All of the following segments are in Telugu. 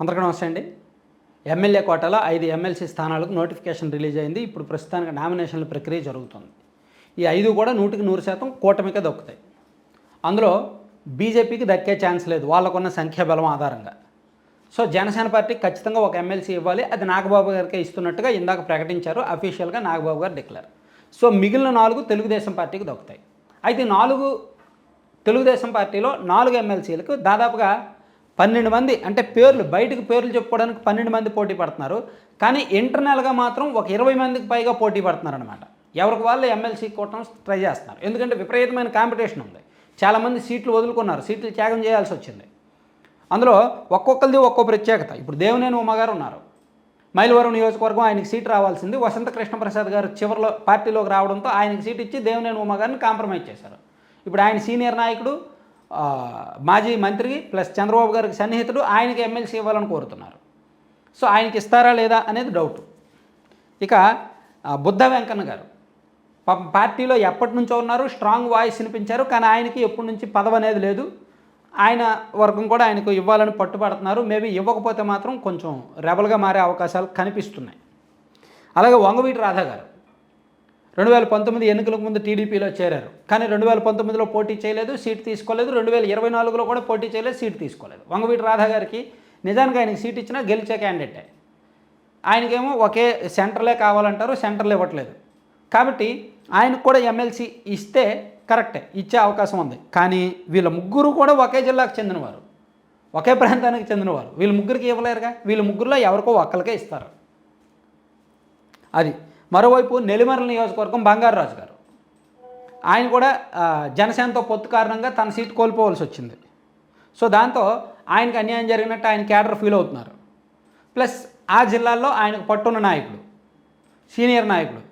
అందరికీ నమస్తే అండి. ఎమ్మెల్యే కోటాలో ఐదు ఎమ్మెల్సీ స్థానాలకు నోటిఫికేషన్ రిలీజ్ అయింది. ఇప్పుడు ప్రస్తుతానికి నామినేషన్ల ప్రక్రియ జరుగుతుంది. ఈ ఐదు కూడా నూటికి నూరు శాతం కూటమికే దక్కుతాయి. అందులో బీజేపీకి దక్కే ఛాన్స్ లేదు. వాళ్ళకున్న సంఖ్యాబలం ఆధారంగా. సో జనసేన పార్టీ ఖచ్చితంగా ఒక ఎమ్మెల్సీ ఇవ్వాలి. అది నాగబాబు గారికి ఇస్తున్నట్టుగా ఇందాక ప్రకటించారు. అఫీషియల్గా నాగబాబు గారు డిక్లేర్. సో మిగిలిన నాలుగు తెలుగుదేశం పార్టీకి దొక్కుతాయి. అయితే నాలుగు తెలుగుదేశం పార్టీలో నాలుగు ఎమ్మెల్సీలకు దాదాపుగా పన్నెండు మంది అంటే పేర్లు బయటకు పేర్లు చెప్పుకోవడానికి పన్నెండు మంది పోటీ పడుతున్నారు. కానీ ఇంటర్నల్గా మాత్రం ఒక ఇరవై మందికి పైగా పోటీ పడుతున్నారు అనమాట ఎవరికి వాళ్ళు ఎమ్మెల్సీ కూటమి ట్రై చేస్తున్నారు. ఎందుకంటే విపరీతమైన కాంపిటీషన్ ఉంది. చాలామంది సీట్లు వదులుకున్నారు. సీట్లు త్యాగం చేయాల్సి వచ్చింది. అందులో ఒక్కొక్కరిది ఒక్కో ప్రత్యేకత. ఇప్పుడు దేవినేని ఉమ్మగారు ఉన్నారు. మైలవరం నియోజకవర్గం ఆయనకి సీట్ రావాల్సింది. వసంత కృష్ణప్రసాద్ గారు చివరిలో పార్టీలోకి రావడంతో ఆయనకి సీట్ ఇచ్చి దేవినేని ఉమ్మగారిని కాంప్రమైజ్ చేశారు. ఇప్పుడు ఆయన సీనియర్ నాయకుడు మాజీ మంత్రి ప్లస్ చంద్రబాబు గారికి సన్నిహితుడు ఆయనకి ఎమ్మెల్సీ ఇవ్వాలని కోరుతున్నారు. సో ఆయనకి ఇస్తారా లేదా అనేది డౌట్. ఇక బుద్ధ వెంకన్న గారు. పార్టీలో ఎప్పటి నుంచో ఉన్నారు స్ట్రాంగ్ వాయిస్ వినిపించారు కానీ ఆయనకి ఎప్పటి నుంచి పదవి అనేది లేదు. ఆయన వర్గం కూడా ఆయనకు ఇవ్వాలని పట్టుబడుతున్నారు. మేబీ ఇవ్వకపోతే మాత్రం కొంచెం రెబల్గా మారే అవకాశాలు కనిపిస్తున్నాయి. అలాగే వంగవీటి రాధా గారు. రెండు వేల పంతొమ్మిది ఎన్నికలకు ముందు టీడీపీలో చేరారు. కానీ రెండు వేల పంతొమ్మిదిలో పోటీ చేయలేదు సీట్ తీసుకోలేదు. రెండు వేల ఇరవై నాలుగులో కూడా పోటీ చేయలేదు సీట్ తీసుకోలేదు. వంగవీటి రాధా గారికి నిజానికి ఆయనకి సీట్ ఇచ్చినా గెలిచే క్యాండిడేటే. ఆయనకేమో ఒకే సెంటర్లే కావాలంటారు సెంటర్లు ఇవ్వట్లేదు. కాబట్టి ఆయనకు కూడా ఎమ్మెల్సీ ఇస్తే కరెక్టే ఇచ్చే అవకాశం ఉంది. కానీ వీళ్ళ ముగ్గురు కూడా ఒకే జిల్లాకు చెందినవారు. ఒకే ప్రాంతానికి చెందినవారు. వీళ్ళ ముగ్గురికి ఇవ్వలేరుగా? వీళ్ళ ముగ్గురులో ఎవరికో ఒక్కరికే ఇస్తారు. అది. మరోవైపు నెల్లిమర్ల నియోజకవర్గం బంగారరాజు గారు. ఆయన కూడా జనసేనతో పొత్తు కారణంగా తన సీట్ కోల్పోవలసి వచ్చింది. సో దాంతో ఆయనకు అన్యాయం జరిగినట్టు ఆయన క్యాడర్ ఫీల్ అవుతున్నారు. ప్లస్ ఆ జిల్లాల్లో ఆయనకు పట్టున్న నాయకుడు సీనియర్ నాయకుడు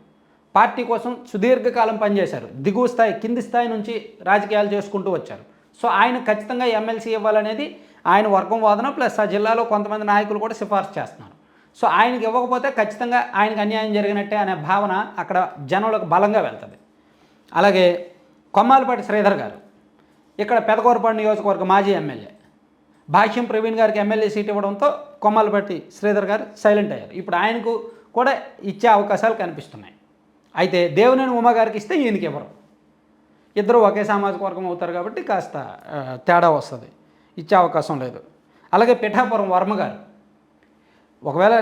పార్టీ కోసం సుదీర్ఘకాలం పనిచేశారు. దిగువ స్థాయి కింది స్థాయి నుంచి రాజకీయాలు చేసుకుంటూ వచ్చారు. సో ఆయన ఖచ్చితంగా ఎమ్మెల్సీ ఇవ్వాలనేది ఆయన వర్గం వాదన ప్లస్ ఆ జిల్లాలో కొంతమంది నాయకులు కూడా సిఫార్సు చేస్తున్నారు. సో ఆయనకి ఇవ్వకపోతే ఖచ్చితంగా ఆయనకు అన్యాయం జరిగినట్టే అనే భావన అక్కడ జనంలోకి బలంగా వెళ్తుంది. అలాగే కొమ్మాలపాటి శ్రీధర్ గారు ఇక్కడ పెదకూరపాడు నియోజకవర్గ మాజీ ఎమ్మెల్యే భాష్యం ప్రవీణ్ గారికి ఎమ్మెల్యే సీట్ ఇవ్వడంతో కొమ్మాలపాటి శ్రీధర్ గారు సైలెంట్ అయ్యారు. ఇప్పుడు ఆయనకు కూడా ఇచ్చే అవకాశాలు కనిపిస్తున్నాయి. అయితే దేవినేని ఉమా గారికి ఇస్తే ఈయనకి ఇవ్వరు. ఇద్దరు ఒకే సామాజిక వర్గం అవుతారు కాబట్టి కాస్త తేడా వస్తుంది. ఇచ్చే అవకాశం లేదు. అలాగే పిఠాపురం వర్మ గారు ఒకవేళ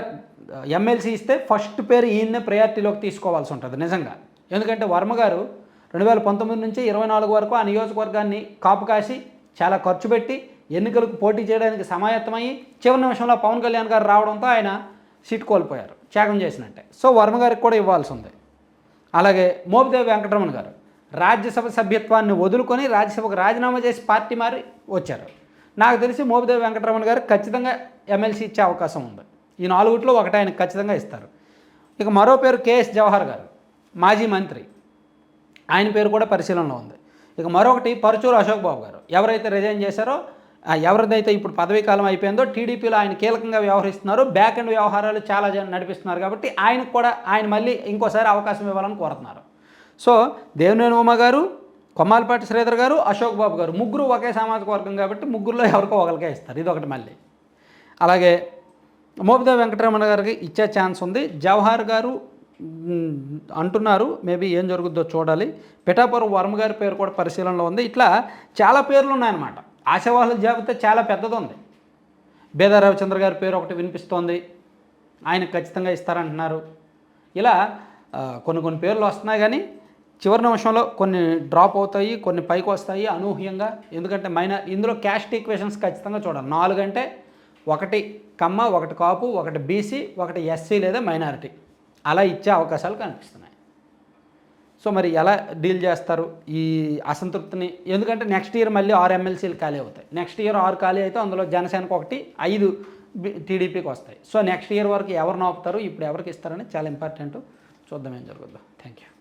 ఎమ్మెల్సీ ఇస్తే ఫస్ట్ పేరు ఈయన్నే ప్రయారిటీలోకి తీసుకోవాల్సి ఉంటుంది నిజంగా. ఎందుకంటే వర్మ గారు రెండు వేల పంతొమ్మిది నుంచి ఇరవై నాలుగు వరకు ఆ నియోజకవర్గాన్ని కాపు కాసి చాలా ఖర్చు పెట్టి ఎన్నికలకు పోటీ చేయడానికి సమాయత్తమయ్యి చివరి నిమిషంలో పవన్ కళ్యాణ్ గారు రావడంతో ఆయన సీట్ కోల్పోయారు త్యాగం చేసినట్టే. సో వర్మ గారికి కూడా ఇవ్వాల్సి ఉంది. అలాగే మోపిదేవి వెంకటరమణ గారు రాజ్యసభ సభ్యత్వాన్ని వదులుకొని రాజ్యసభకు రాజీనామా చేసి పార్టీ మారి వచ్చారు. నాకు తెలిసి మోపిదేవి వెంకటరమణ గారు ఖచ్చితంగా ఎమ్మెల్సీ ఇచ్చే అవకాశం ఉంది. ఈ నాలుగుట్లో ఒకటి ఆయనకు ఖచ్చితంగా ఇస్తారు. ఇక మరో పేరు కేఎస్ జవహర్ గారు మాజీ మంత్రి. ఆయన పేరు కూడా పరిశీలనలో ఉంది. ఇక మరొకటి పరచూరు అశోక్ బాబు గారు. ఎవరైతే రిజైన్ చేశారో ఎవరిదైతే ఇప్పుడు పదవీ కాలం అయిపోయిందో టీడీపీలో ఆయన కీలకంగా వ్యవహరిస్తున్నారు. బ్యాక్ అండ్ వ్యవహారాలు చాలా జన నడిపిస్తున్నారు కాబట్టి ఆయనకు కూడా ఆయన మళ్ళీ ఇంకోసారి అవకాశం ఇవ్వాలని కోరుతున్నారు. సో దేవినేని ఉమ గారు కొమ్మాలపాటి శ్రీధర్ గారు అశోక్ బాబు గారు ముగ్గురు ఒకే సామాజిక వర్గం కాబట్టి ముగ్గురులో ఎవరికో ఒకరికే ఇస్తారు. ఇది ఒకటి మళ్ళీ. అలాగే మోపిదేవి వెంకటరమణ గారికి ఇచ్చే ఛాన్స్ ఉంది. జవహర్ గారు అంటున్నారు మేబీ ఏం జరుగుద్దో చూడాలి. పిఠాపురం వర్మ గారి పేరు కూడా పరిశీలనలో ఉంది. ఇట్లా చాలా పేర్లు ఉన్నాయన్నమాట. ఆశావాహుల జాబితా చాలా పెద్దది ఉంది బేదా రవిచంద్ర గారి పేరు ఒకటి వినిపిస్తోంది. ఆయన ఖచ్చితంగా ఇస్తారంటున్నారు. ఇలా కొన్ని కొన్ని పేర్లు వస్తున్నాయి కానీ చివరి నిమిషంలో కొన్ని డ్రాప్ అవుతాయి కొన్ని పైకి వస్తాయి అనూహ్యంగా. ఎందుకంటే మైన ఇందులో క్యాస్ట్ ఈక్వేషన్స్ ఖచ్చితంగా చూడాలి. నాలుగంటే ఒకటి కమ్మ ఒకటి కాపు ఒకటి బీసీ ఒకటి ఎస్సీ లేదా మైనారిటీ. అలా ఇచ్చే అవకాశాలు కనిపిస్తున్నాయి. సో మరి ఎలా డీల్ చేస్తారు ఈ అసంతృప్తిని? ఎందుకంటే నెక్స్ట్ ఇయర్ మళ్ళీ ఆరు ఎమ్మెల్సీలు ఖాళీ అవుతాయి. నెక్స్ట్ ఇయర్ ఆరు ఖాళీ అయితే అందులో జనసేనకు ఒకటి ఐదు టీడీపీకి వస్తాయి. సో నెక్స్ట్ ఇయర్ వరకు ఎవరు నోపుతారు ఇప్పుడు ఎవరికి ఇస్తారని చాలా ఇంపార్టెంట్. చూద్దాం ఏం జరుగుతుందో థ్యాంక్ యూ